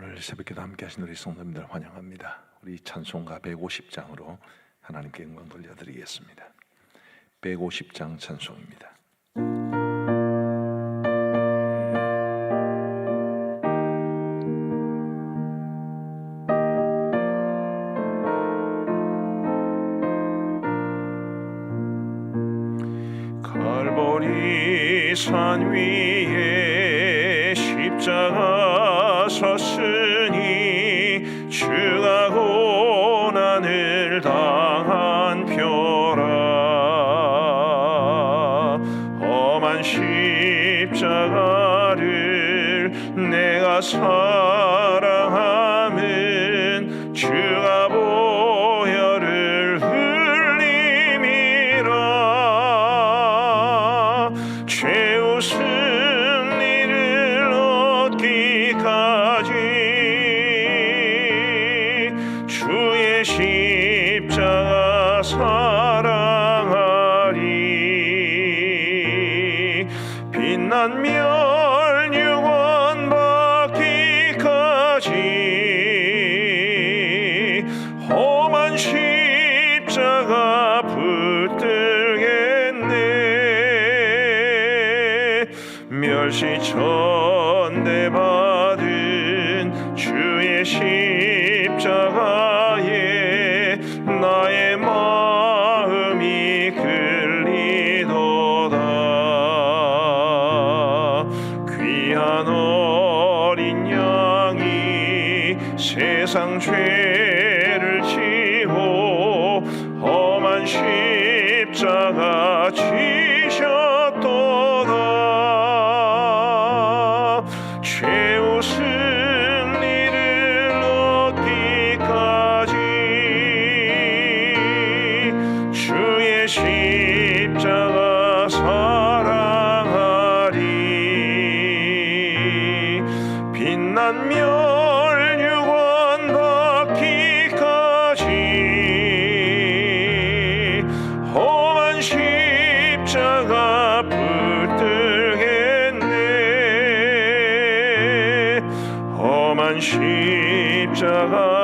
오늘 새벽기도 함께 하신 우리 성도님들 환영합니다. 우리 찬송가 150장으로 하나님께 영광 돌려드리겠습니다. 150장 찬송입니다. 산 위에 사 험한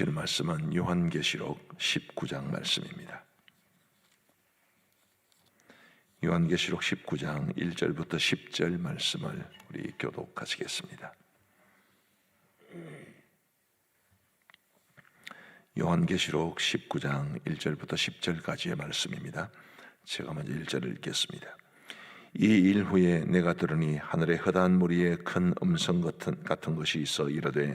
주시는 말씀은 요한계시록 19장 말씀입니다 요한계시록 19장 1절부터 10절 말씀을 우리 교독하시겠습니다. 요한계시록 19장 1절부터 10절까지의 말씀입니다. 제가 먼저 1절을 읽겠습니다. 이 일 후에 내가 들으니 하늘의 허다한 무리에 큰 음성 같은, 같은 것이 있어 이르되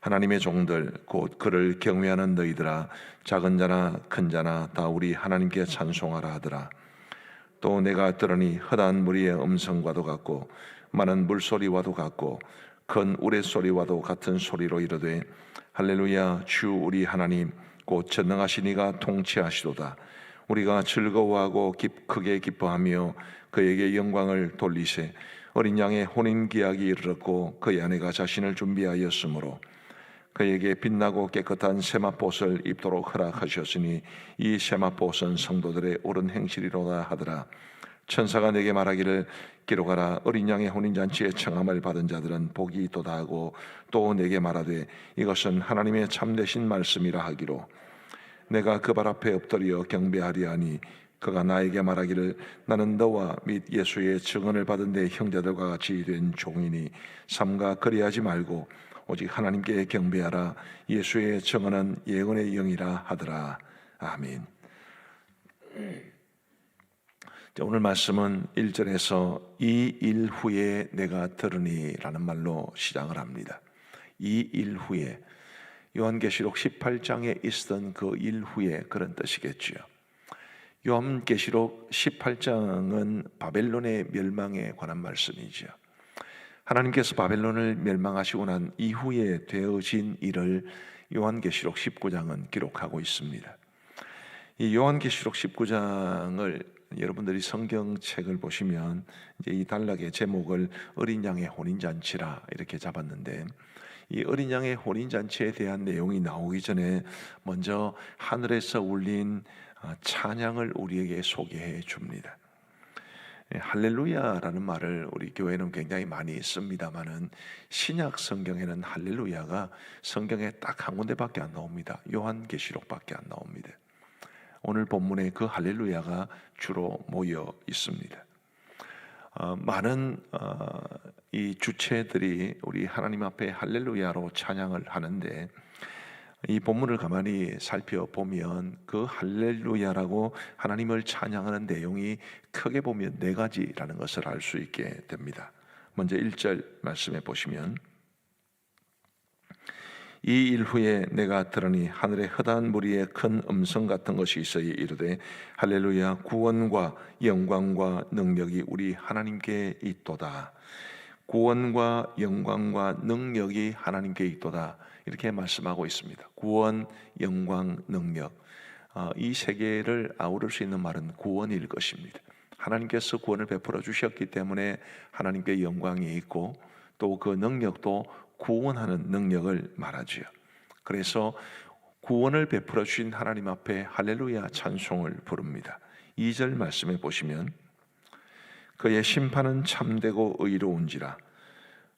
하나님의 종들 곧 그를 경외하는 너희들아 작은 자나 큰 자나 다 우리 하나님께 찬송하라 하더라. 또 내가 들으니 허다한 무리의 음성과도 같고 많은 물소리와도 같고 큰 우레소리와도 같은 소리로 이르되 할렐루야 주 우리 하나님 곧 전능하신 이가 통치하시도다. 우리가 즐거워하고 기, 크게 기뻐하며 그에게 영광을 돌리세 어린 양의 혼인 기약이 이르렀고 그의 아내가 자신을 준비하였으므로 그에게 빛나고 깨끗한 세마포옷을 입도록 허락하셨으니 이 세마포옷은 성도들의 옳은 행실이로다 하더라. 천사가 내게 말하기를 기록하라. 어린 양의 혼인 잔치에 청함을 받은 자들은 복이 있도다 하고 또 내게 말하되 이것은 하나님의 참되신 말씀이라 하기로. 내가 그 발 앞에 엎드려 경배하리 하니 그가 나에게 말하기를 나는 너와 및 예수의 증언을 받은 내 형제들과 같이 된 종이니 삼가 그리하지 말고 오직 하나님께 경배하라 예수의 증언은 예언의 영이라 하더라 아멘. 자, 오늘 말씀은 1절에서 이 일 후에 내가 들으니라는 말로 시작을 합니다. 이 일 후에 요한계시록 18장에 있었던 그 일 후에 그런 뜻이겠지요. 요한계시록 18장은 바벨론의 멸망에 관한 말씀이지요. 하나님께서 바벨론을 멸망하시고 난 이후에 되어진 일을 요한계시록 19장은 기록하고 있습니다. 이 요한계시록 19장을 여러분들이 성경책을 보시면 이제 이 단락의 제목을 어린 양의 혼인 잔치라 이렇게 잡았는데 이 어린 양의 혼인 잔치에 대한 내용이 나오기 전에 먼저 하늘에서 울린 아, 찬양을 우리에게 소개해 줍니다. 예, 할렐루야라는 말을 우리 교회는 굉장히 많이 씁니다만은 신약 성경에는 할렐루야가 성경에 딱 한 군데밖에 안 나옵니다. 요한계시록밖에 안 나옵니다. 오늘 본문에 그 할렐루야가 주로 모여 있습니다. 어, 많은 어, 이 주체들이 우리 하나님 앞에 할렐루야로 찬양을 하는데 이 본문을 가만히 살펴보면 그 할렐루야라고 하나님을 찬양하는 내용이 크게 보면 네 가지라는 것을 알 수 있게 됩니다. 먼저 1절 말씀해 보시면 이 일 후에 내가 들으니 하늘의 허다한 무리에 큰 음성 같은 것이 있어 이르되 할렐루야 구원과 영광과 능력이 우리 하나님께 있도다. 구원과 영광과 능력이 하나님께 있도다. 이렇게 말씀하고 있습니다. 구원, 영광, 능력. 어, 이세 개를 아우를 수 있는 말은 구원일 것입니다. 하나님께서 구원을 베풀어 주셨기 때문에 하나님께 영광이 있고 또 그 능력도 구원하는 능력을 말하지요. 그래서 구원을 베풀어 주신 하나님 앞에 할렐루야 찬송을 부릅니다. 2절 말씀해 보시면 그의 심판은 참되고 의로운지라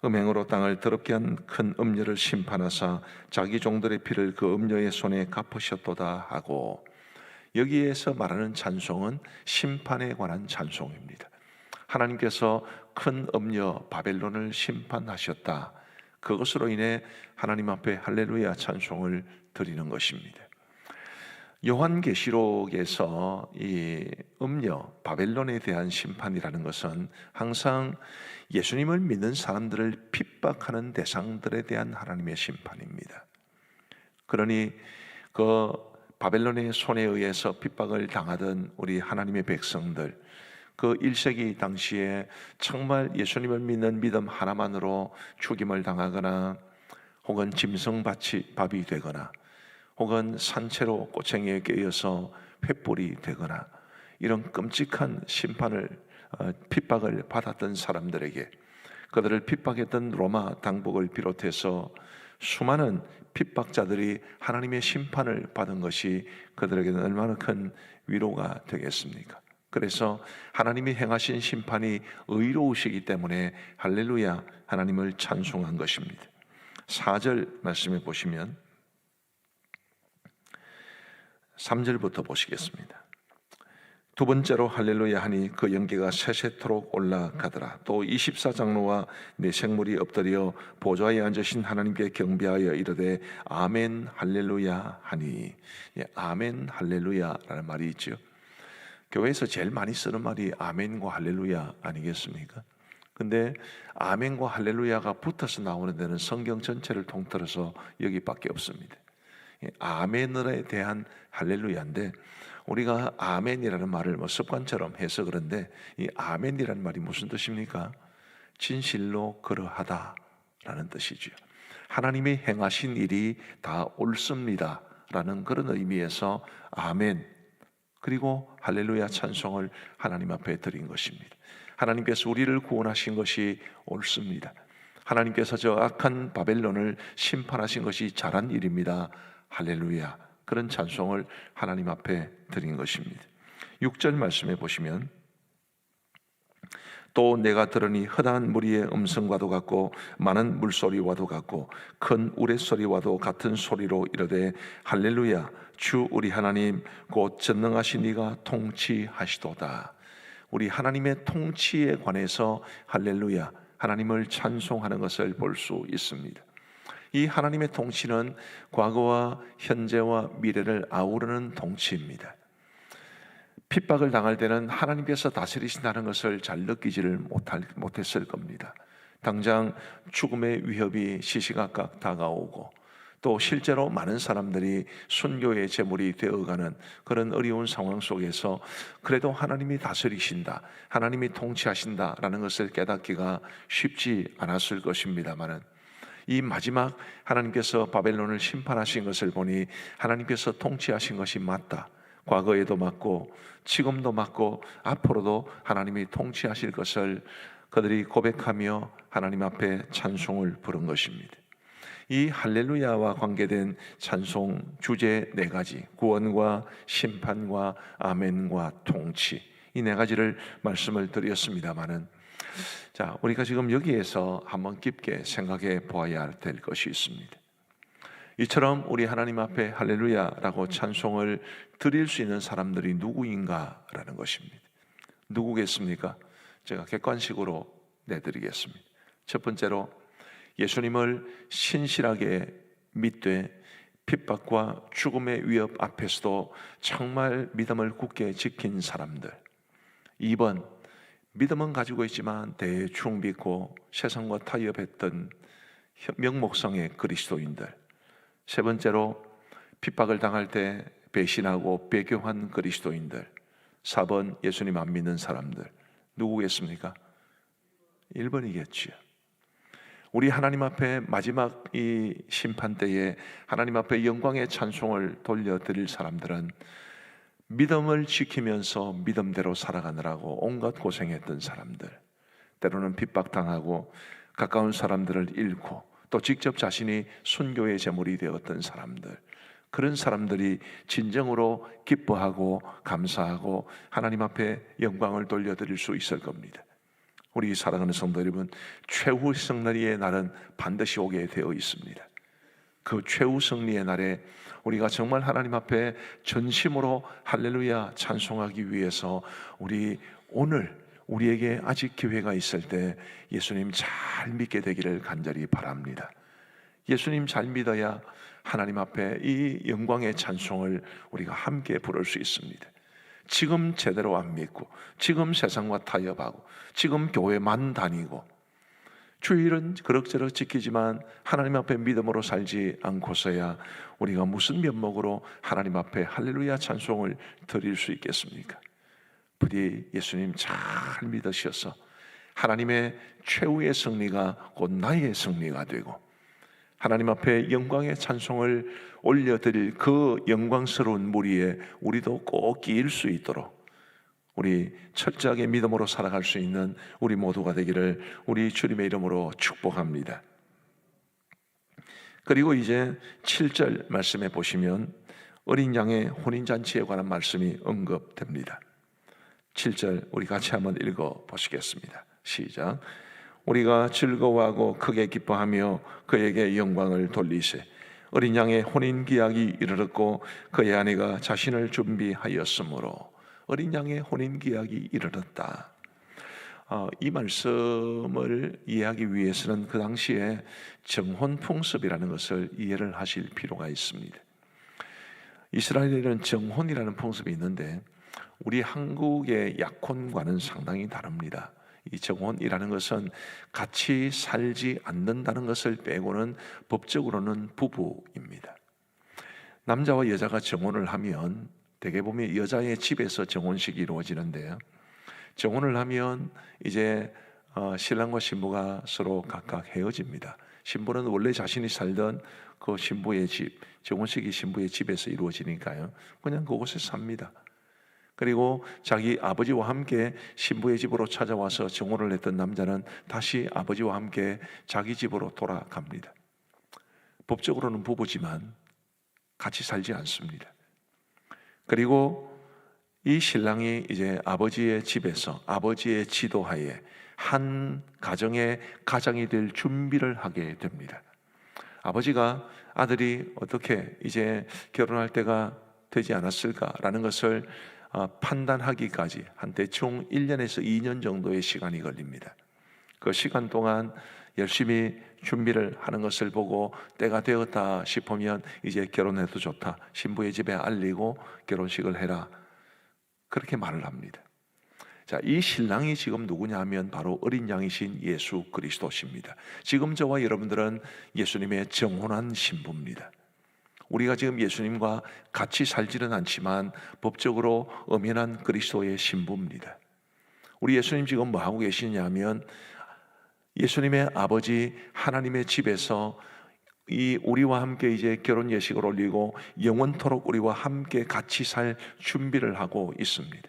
음행으로 땅을 더럽게 한 큰 음녀를 심판하사 자기 종들의 피를 그 음녀의 손에 갚으셨도다 하고 여기에서 말하는 찬송은 심판에 관한 찬송입니다. 하나님께서 큰 음녀 바벨론을 심판하셨다. 그것으로 인해 하나님 앞에 할렐루야 찬송을 드리는 것입니다. 요한계시록에서 이 음녀 바벨론에 대한 심판이라는 것은 항상 예수님을 믿는 사람들을 핍박하는 대상들에 대한 하나님의 심판입니다. 그러니 그 바벨론의 손에 의해서 핍박을 당하던 우리 하나님의 백성들 그 1세기 당시에 정말 예수님을 믿는 믿음 하나만으로 죽임을 당하거나 혹은 짐승밭이 밥이 되거나 혹은 산채로 꼬챙이에 깨어서 횃불이 되거나 이런 끔찍한 심판을 어, 핍박을 받았던 사람들에게 그들을 핍박했던 로마 당국을 비롯해서 수많은 핍박자들이 하나님의 심판을 받은 것이 그들에게는 얼마나 큰 위로가 되겠습니까? 그래서 하나님이 행하신 심판이 의로우시기 때문에 할렐루야 하나님을 찬송한 것입니다. 4절 말씀해 보시면 3절부터 보시겠습니다. 두 번째로 할렐루야 하니 그 연기가 세세토록 올라가더라. 또 24장로와 네 생물이 엎드려 보좌에 앉으신 하나님께 경배하여 이르되 아멘 할렐루야 하니 예, 아멘 할렐루야라는 말이 있죠. 교회에서 제일 많이 쓰는 말이 아멘과 할렐루야 아니겠습니까? 근데 아멘과 할렐루야가 붙어서 나오는 데는 성경 전체를 통틀어서 여기밖에 없습니다. 예, 아멘에 대한 할렐루야인데 우리가 아멘이라는 말을 뭐 습관처럼 해서 그런데 이 아멘이라는 말이 무슨 뜻입니까? 진실로 그러하다라는 뜻이죠. 하나님이 행하신 일이 다 옳습니다라는 그런 의미에서 아멘 그리고 할렐루야 찬송을 하나님 앞에 드린 것입니다. 하나님께서 우리를 구원하신 것이 옳습니다. 하나님께서 저 악한 바벨론을 심판하신 것이 잘한 일입니다. 할렐루야. 그런 찬송을 하나님 앞에 드린 것입니다. 6절 말씀해 보시면 또 내가 들으니 허다한 무리의 음성과도 같고 많은 물소리와도 같고 큰 우레소리와도 같은 소리로 이르되 할렐루야 주 우리 하나님 곧 전능하신 이가 통치하시도다. 우리 하나님의 통치에 관해서 할렐루야 하나님을 찬송하는 것을 볼 수 있습니다. 이 하나님의 통치는 과거와 현재와 미래를 아우르는 통치입니다. 핍박을 당할 때는 하나님께서 다스리신다는 것을 잘 느끼지를 못할, 못했을 겁니다. 당장 죽음의 위협이 시시각각 다가오고 또 실제로 많은 사람들이 순교의 제물이 되어가는 그런 어려운 상황 속에서 그래도 하나님이 다스리신다, 하나님이 통치하신다라는 것을 깨닫기가 쉽지 않았을 것입니다만은 이 마지막 하나님께서 바벨론을 심판하신 것을 보니 하나님께서 통치하신 것이 맞다. 과거에도 맞고 지금도 맞고 앞으로도 하나님이 통치하실 것을 그들이 고백하며 하나님 앞에 찬송을 부른 것입니다. 이 할렐루야와 관계된 찬송 주제 네 가지 구원과 심판과 아멘과 통치 이 네 가지를 말씀을 드렸습니다마는 자 우리가 지금 여기에서 한번 깊게 생각해 보아야 될 것이 있습니다. 이처럼 우리 하나님 앞에 할렐루야라고 찬송을 드릴 수 있는 사람들이 누구인가라는 것입니다. 누구겠습니까? 제가 객관식으로 내드리겠습니다. 첫 번째로 예수님을 신실하게 믿되 핍박과 죽음의 위협 앞에서도 정말 믿음을 굳게 지킨 사람들. 2번 믿음은 가지고 있지만 대충 믿고 세상과 타협했던 명목성의 그리스도인들. 세 번째로 핍박을 당할 때 배신하고 배교한 그리스도인들. 4번 예수님 안 믿는 사람들. 누구겠습니까? 1번이겠지요. 우리 하나님 앞에 마지막 이 심판 때에 하나님 앞에 영광의 찬송을 돌려드릴 사람들은 믿음을 지키면서 믿음대로 살아가느라고 온갖 고생했던 사람들, 때로는 핍박당하고 가까운 사람들을 잃고 또 직접 자신이 순교의 제물이 되었던 사람들, 그런 사람들이 진정으로 기뻐하고 감사하고 하나님 앞에 영광을 돌려드릴 수 있을 겁니다. 우리 사랑하는 성도 여러분, 최후 승리의 날은 반드시 오게 되어 있습니다. 그 최후 승리의 날에 우리가 정말 하나님 앞에 전심으로 할렐루야 찬송하기 위해서 우리 오늘 우리에게 아직 기회가 있을 때 예수님 잘 믿게 되기를 간절히 바랍니다. 예수님 잘 믿어야 하나님 앞에 이 영광의 찬송을 우리가 함께 부를 수 있습니다. 지금 제대로 안 믿고, 지금 세상과 타협하고, 지금 교회만 다니고, 주일은 그럭저럭 지키지만 하나님 앞에 믿음으로 살지 않고서야 우리가 무슨 면목으로 하나님 앞에 할렐루야 찬송을 드릴 수 있겠습니까? 부디 예수님 잘 믿으셔서 하나님의 최후의 승리가 곧 나의 승리가 되고 하나님 앞에 영광의 찬송을 올려드릴 그 영광스러운 무리에 우리도 꼭 끼일 수 있도록 우리 철저하게 믿음으로 살아갈 수 있는 우리 모두가 되기를 우리 주님의 이름으로 축복합니다. 그리고 이제 7절 말씀에 보시면 어린 양의 혼인잔치에 관한 말씀이 언급됩니다. 7절 우리 같이 한번 읽어 보시겠습니다. 시작. 우리가 즐거워하고 크게 기뻐하며 그에게 영광을 돌리세. 어린 양의 혼인 기약이 이르렀고 그의 아내가 자신을 준비하였으므로 어린 양의 혼인 기약이 이르렀다. 어, 이 말씀을 이해하기 위해서는 그 당시에 정혼 풍습이라는 것을 이해를 하실 필요가 있습니다. 이스라엘에는 정혼이라는 풍습이 있는데 우리 한국의 약혼과는 상당히 다릅니다. 이 정혼이라는 것은 같이 살지 않는다는 것을 빼고는 법적으로는 부부입니다. 남자와 여자가 정혼을 하면 대개 보면 여자의 집에서 정혼식이 이루어지는데요. 정혼을 하면 이제 어, 신랑과 신부가 서로 각각 헤어집니다. 신부는 원래 자신이 살던 그 신부의 집, 정혼식이 신부의 집에서 이루어지니까요. 그냥 그곳에 삽니다. 그리고 자기 아버지와 함께 신부의 집으로 찾아와서 정혼을 했던 남자는 다시 아버지와 함께 자기 집으로 돌아갑니다. 법적으로는 부부지만 같이 살지 않습니다. 그리고 이 신랑이 이제 아버지의 집에서 아버지의 지도하에 한 가정의 가장이 될 준비를 하게 됩니다. 아버지가 아들이 어떻게 이제 결혼할 때가 되지 않았을까라는 것을 어, 판단하기까지 한 대충 1년에서 2년 정도의 시간이 걸립니다. 그 시간 동안 열심히 준비를 하는 것을 보고 때가 되었다 싶으면 이제 결혼해도 좋다. 신부의 집에 알리고 결혼식을 해라. 그렇게 말을 합니다. 자, 이 신랑이 지금 누구냐 하면 바로 어린 양이신 예수 그리스도십니다. 지금 저와 여러분들은 예수님의 정혼한 신부입니다. 우리가 지금 예수님과 같이 살지는 않지만 법적으로 엄연한 그리스도의 신부입니다. 우리 예수님 지금 뭐 하고 계시냐면 예수님의 아버지 하나님의 집에서 이 우리와 함께 이제 결혼 예식을 올리고 영원토록 우리와 함께 같이 살 준비를 하고 있습니다.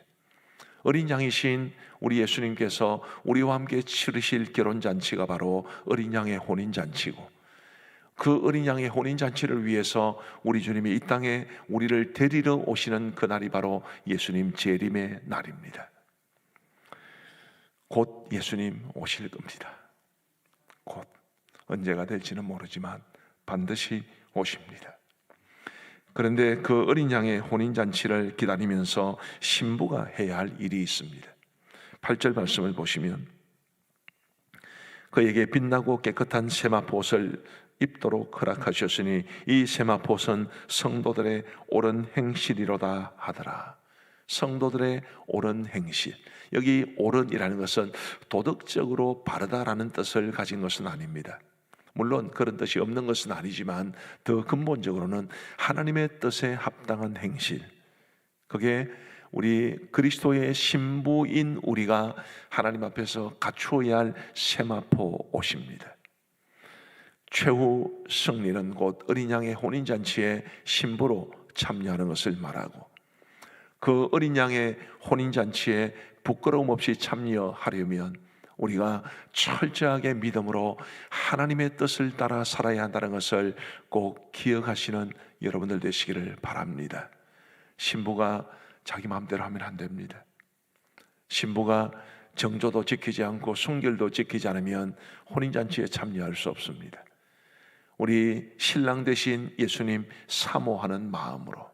어린 양이신 우리 예수님께서 우리와 함께 치르실 결혼 잔치가 바로 어린 양의 혼인 잔치고 그 어린 양의 혼인 잔치를 위해서 우리 주님이 이 땅에 우리를 데리러 오시는 그 날이 바로 예수님 재림의 날입니다. 곧 예수님 오실 겁니다. 곧 언제가 될지는 모르지만 반드시 오십니다. 그런데 그 어린 양의 혼인 잔치를 기다리면서 신부가 해야 할 일이 있습니다. 8절 말씀을 보시면 그에게 빛나고 깨끗한 세마포옷을 입도록 허락하셨으니 이 세마포옷은 성도들의 옳은 행실이로다 하더라. 성도들의 옳은 행실. 여기 옳은이라는 것은 도덕적으로 바르다라는 뜻을 가진 것은 아닙니다. 물론 그런 뜻이 없는 것은 아니지만 더 근본적으로는 하나님의 뜻에 합당한 행실. 그게 우리 그리스도의 신부인 우리가 하나님 앞에서 갖추어야 할 세마포 옷입니다. 최후 승리는 곧 어린 양의 혼인 잔치에 신부로 참여하는 것을 말하고 그 어린 양의 혼인 잔치에 부끄러움 없이 참여하려면 우리가 철저하게 믿음으로 하나님의 뜻을 따라 살아야 한다는 것을 꼭 기억하시는 여러분들 되시기를 바랍니다. 신부가 자기 마음대로 하면 안 됩니다. 신부가 정조도 지키지 않고 순결도 지키지 않으면 혼인잔치에 참여할 수 없습니다. 우리 신랑 대신 예수님 사모하는 마음으로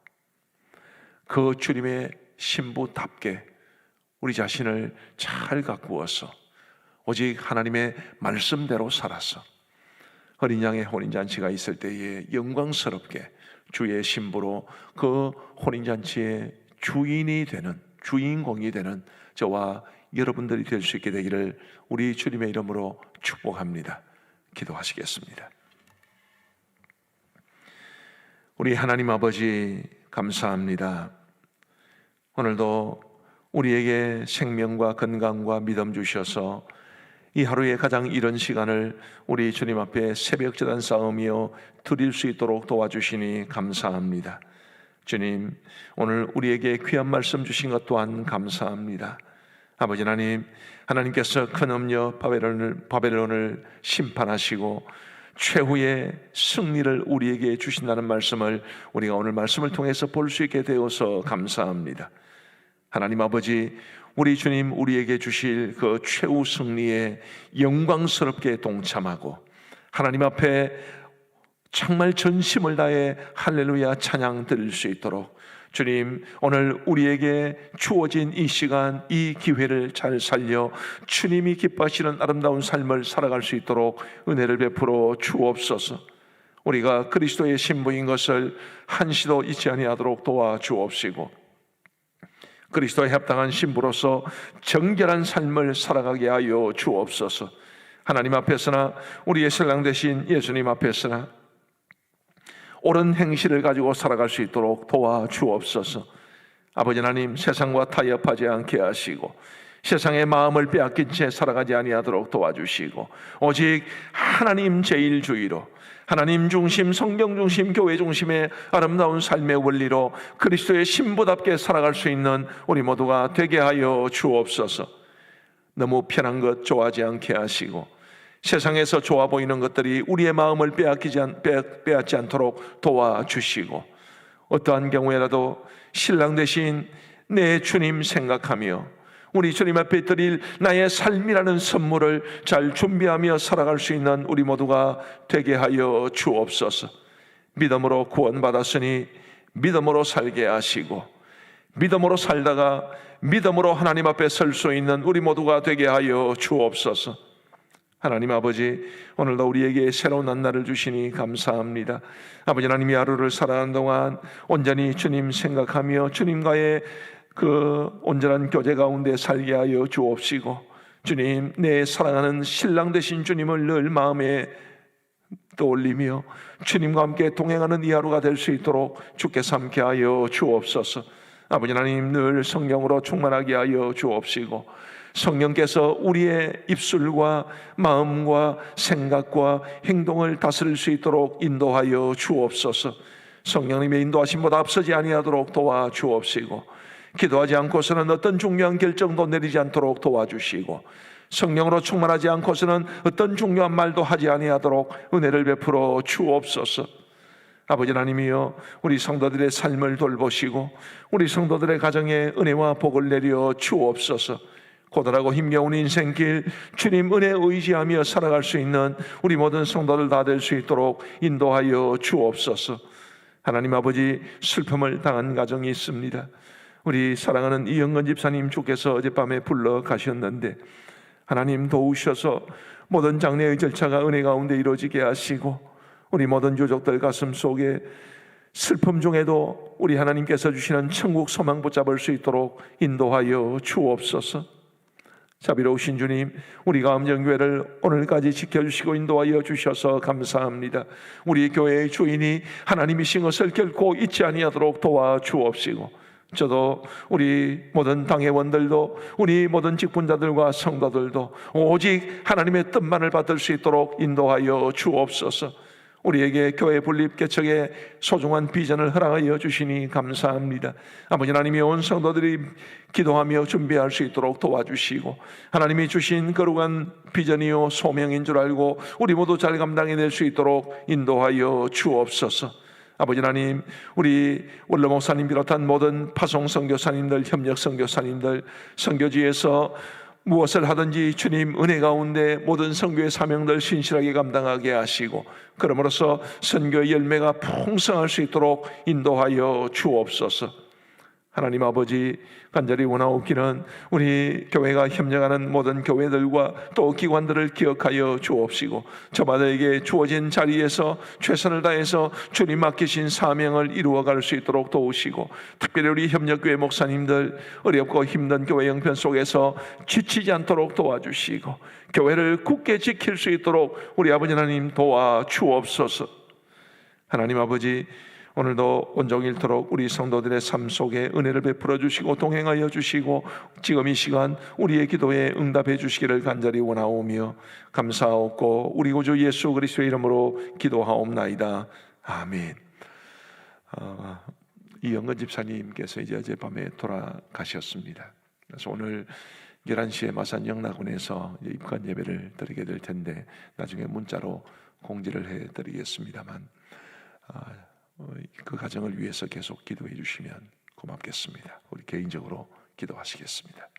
그 주님의 신부답게 우리 자신을 잘 가꾸어서 오직 하나님의 말씀대로 살아서 어린 양의 혼인 잔치가 있을 때에 영광스럽게 주의 신부로 그 혼인 잔치의 주인이 되는 주인공이 되는 저와 여러분들이 될 수 있게 되기를 우리 주님의 이름으로 축복합니다. 기도하시겠습니다. 우리 하나님 아버지 감사합니다. 오늘도 우리에게 생명과 건강과 믿음 주셔서 이 하루의 가장 이른 시간을 우리 주님 앞에 새벽 재단 싸움이여 드릴 수 있도록 도와주시니 감사합니다. 주님, 오늘 우리에게 귀한 말씀 주신 것 또한 감사합니다. 아버지 하나님, 하나님께서 큰 음녀 바벨론을, 바벨론을 심판하시고 최후의 승리를 우리에게 주신다는 말씀을 우리가 오늘 말씀을 통해서 볼 수 있게 되어서 감사합니다. 하나님 아버지, 우리 주님 우리에게 주실 그 최후 승리에 영광스럽게 동참하고 하나님 앞에 정말 전심을 다해 할렐루야 찬양 드릴 수 있도록 주님 오늘 우리에게 주어진 이 시간 이 기회를 잘 살려 주님이 기뻐하시는 아름다운 삶을 살아갈 수 있도록 은혜를 베풀어 주옵소서. 우리가 그리스도의 신부인 것을 한시도 잊지 아니하도록 도와 주옵시고 그리스도에 합당한 신부로서 정결한 삶을 살아가게 하여 주옵소서. 하나님 앞에서나 우리의 신랑 되신 예수님 앞에서나 옳은 행실을 가지고 살아갈 수 있도록 도와 주옵소서. 아버지 하나님 세상과 타협하지 않게 하시고 세상의 마음을 빼앗긴 채 살아가지 아니하도록 도와주시고 오직 하나님 제일주의로 하나님 중심, 성경 중심, 교회 중심의 아름다운 삶의 원리로 그리스도의 신부답게 살아갈 수 있는 우리 모두가 되게 하여 주옵소서. 너무 편한 것 좋아하지 않게 하시고 세상에서 좋아 보이는 것들이 우리의 마음을 빼앗기지 않, 빼앗지 않도록 도와주시고 어떠한 경우에라도 신랑 대신 내 주님 생각하며 우리 주님 앞에 드릴 나의 삶이라는 선물을 잘 준비하며 살아갈 수 있는 우리 모두가 되게 하여 주옵소서. 믿음으로 구원받았으니 믿음으로 살게 하시고 믿음으로 살다가 믿음으로 하나님 앞에 설 수 있는 우리 모두가 되게 하여 주옵소서. 하나님 아버지 오늘도 우리에게 새로운 한날을 주시니 감사합니다. 아버지 하나님이 하루를 살아가는 동안 온전히 주님 생각하며 주님과의 그 온전한 교제 가운데 살게 하여 주옵시고 주님 내 사랑하는 신랑 되신 주님을 늘 마음에 떠올리며 주님과 함께 동행하는 이 하루가 될 수 있도록 주께 삼게 하여 주옵소서. 아버지 하나님 늘 성령으로 충만하게 하여 주옵시고 성령께서 우리의 입술과 마음과 생각과 행동을 다스릴 수 있도록 인도하여 주옵소서. 성령님의 인도하심보다 앞서지 아니하도록 도와 주옵시고 기도하지 않고서는 어떤 중요한 결정도 내리지 않도록 도와주시고 성령으로 충만하지 않고서는 어떤 중요한 말도 하지 아니하도록 은혜를 베풀어 주옵소서. 아버지 하나님이여 우리 성도들의 삶을 돌보시고 우리 성도들의 가정에 은혜와 복을 내려 주옵소서. 고달하고 힘겨운 인생길 주님 은혜 의지하며 살아갈 수 있는 우리 모든 성도들 다 될 수 있도록 인도하여 주옵소서. 하나님 아버지 슬픔을 당한 가정이 있습니다. 우리 사랑하는 이영건 집사님 주께서 어젯밤에 불러 가셨는데 하나님 도우셔서 모든 장례의 절차가 은혜 가운데 이루어지게 하시고 우리 모든 유족들 가슴 속에 슬픔 중에도 우리 하나님께서 주시는 천국 소망 붙잡을 수 있도록 인도하여 주옵소서. 자비로우신 주님, 우리 가음정교회를 오늘까지 지켜주시고 인도하여 주셔서 감사합니다. 우리 교회의 주인이 하나님이신 것을 결코 잊지 아니하도록 도와주옵시고 저도 우리 모든 당회원들도 우리 모든 직분자들과 성도들도 오직 하나님의 뜻만을 받을 수 있도록 인도하여 주옵소서. 우리에게 교회 분립 개척의 소중한 비전을 허락하여 주시니 감사합니다. 아버지 하나님이 온 성도들이 기도하며 준비할 수 있도록 도와주시고 하나님이 주신 거룩한 비전이요 소명인 줄 알고 우리 모두 잘 감당해낼 수 있도록 인도하여 주옵소서. 아버지 하나님, 우리 원로 목사님 비롯한 모든 파송 선교사님들, 협력 선교사님들, 선교지에서 무엇을 하든지 주님 은혜 가운데 모든 선교의 사명들 신실하게 감당하게 하시고 그러므로써 선교의 열매가 풍성할 수 있도록 인도하여 주옵소서. 하나님 아버지 간절히 원하옵기는 우리 교회가 협력하는 모든 교회들과 또 기관들을 기억하여 주옵시고 저마다에게 주어진 자리에서 최선을 다해서 주님 맡기신 사명을 이루어갈 수 있도록 도우시고 특별히 우리 협력교회 목사님들 어렵고 힘든 교회 형편 속에서 지치지 않도록 도와주시고 교회를 굳게 지킬 수 있도록 우리 아버지 하나님 도와 주옵소서. 하나님 아버지 오늘도 온종일토록 우리 성도들의 삶 속에 은혜를 베풀어 주시고 동행하여 주시고 지금 이 시간 우리의 기도에 응답해 주시기를 간절히 원하오며 감사하옵고 우리 구주 예수 그리스도의 이름으로 기도하옵나이다. 아멘. 어, 이영건 집사님께서 이제 어젯밤에 돌아가셨습니다. 그래서 오늘 11시에 마산 영락원에서 입관 예배를 드리게 될 텐데 나중에 문자로 공지를 해 드리겠습니다만 아, 어, 그 가정을 위해서 계속 기도해 주시면 고맙겠습니다. 우리 개인적으로 기도하시겠습니다.